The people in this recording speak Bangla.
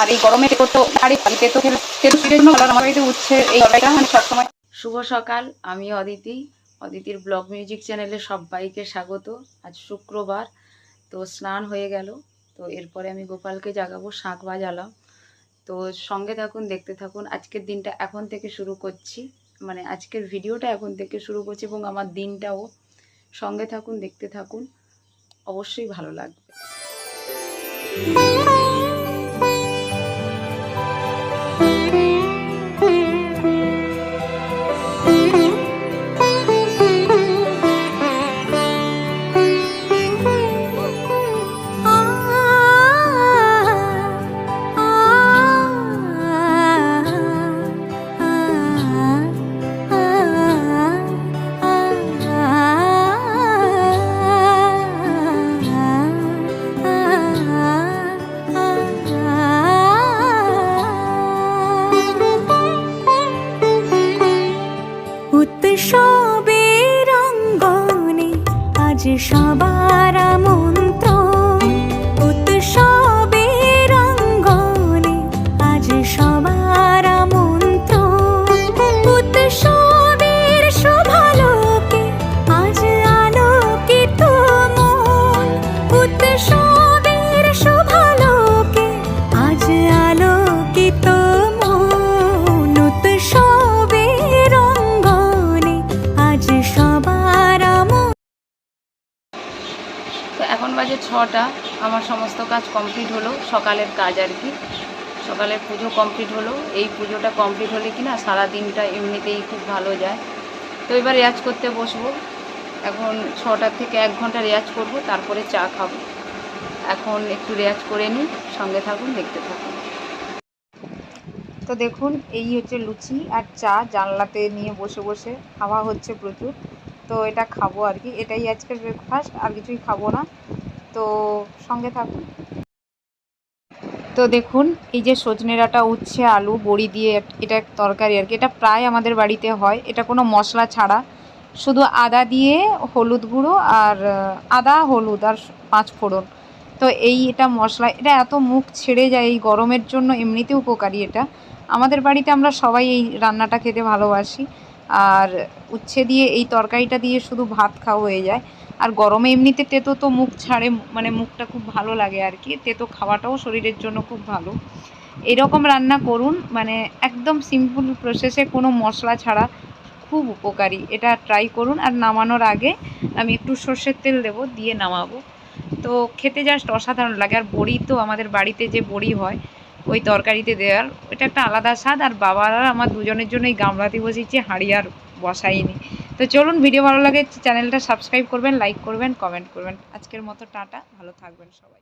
আর এই গরমে তো আর এই তেতো শরীরের জন্য আমার বাড়িতে উচ্ছে এই মানে সবসময়। শুভ সকাল, আমি অদিতি। অদিতির ব্লগ মিউজিক চ্যানেলে সবাইকে স্বাগত। আজ শুক্রবার, তো স্নান হয়ে গেল। তো এরপরে আমি গোপালকে জাগাবো, শাঁখ বাজালাম। তো সঙ্গে থাকুন, দেখতে থাকুন। আজকের দিনটা এখন থেকে শুরু করছি। মানে আজকের ভিডিওটা এখন থেকে শুরু করছি এবং আমার দিনটাও। সঙ্গে থাকুন, দেখতে থাকুন। অবশ্যই ভালো লাগবে। আজ সবার মন্ত্র উৎসবের অঙ্গনে আজ সবার মন্ত্র উৎসবের শোভালোকে আজ আলোকিত মন উৎসবের তো এখন বাজে ছটা, আমার সমস্ত কাজ কমপ্লিট হলো, সকালের কাজ আর কি। সকালের পুজো কমপ্লিট হলো, এই পুজোটা কমপ্লিট হলে কি না সারা দিনটা এমনিতেই খুব ভালো যায়। তো এবার রেয়াজ করতে বসবো। এখন ছটার থেকে এক ঘণ্টা রেয়াজ করব, তারপরে চা খাব। এখন একটু রেয়াজ করে নিই, সঙ্গে থাকুন, দেখতে থাকুন। তো দেখুন, এই হচ্ছে লুচি আর চা জানলাতে নিয়ে বসে বসে, হাওয়া হচ্ছে প্রচুর। তো এটা খাব আর কি। এটাই আজকের ব্রেকফাস্ট আর কিছুই খাব না। তো সঙ্গে থাকুন। তো দেখুন, এই যে সজনে ডাঁটা, উচ্ছে, আলু, বড়ি দিয়ে এটা তরকারি আর কি। এটা প্রায় আমাদের বাড়িতে হয়। এটা কোনো মশলা ছাড়া। শুধু আদা দিয়ে হলুদ গুঁড়ো আর আদা, হলুদ আর পাঁচ ফোড়ন। তো এই এটা মশলা, এটা এত মুখ ছেড়ে যায় এই গরমের জন্য এমনিতে উপকারী এটা। আমাদের বাড়িতে আমরা সবাই এই রান্নাটা খেতে ভালোবাসি। আর উচ্ছে দিয়ে এই তরকারিটা দিয়ে শুধু ভাত খাওয়া হয়ে যায়। আর গরমে এমনিতে তেতো তো মুখ ছাড়ে মানে মুখটা খুব ভালো লাগে আর কি। তেতো খাওয়াটাও শরীরের জন্য খুব ভালো। এরকম রান্না করুন মানে একদম সিম্পল প্রসেসে কোনো মশলা ছাড়া খুব উপকারী। এটা ট্রাই করুন আর নামানোর আগে আমি একটু সর্ষের তেল দেবো, দিয়ে নামাবো। তো খেতে জাস্ট অসাধারণ লাগে। আর বড়ি তো আমাদের বাড়িতে যে বড়ি হয় ওই তরকারিতে দেওয়ার। ওইটা একটা আলাদা স্বাদ, আর বাবারা আমার দুজনের জন্য এই গামলাতে বসেছি হাঁড়ি আর বসাইনি। তো চলুন, ভিডিও ভালো লাগে, চ্যানেলটা সাবস্ক্রাইব করবেন, লাইক করবেন, কমেন্ট করবেন। আজকের মতো, টাটা, ভালো থাকবেন সবাই।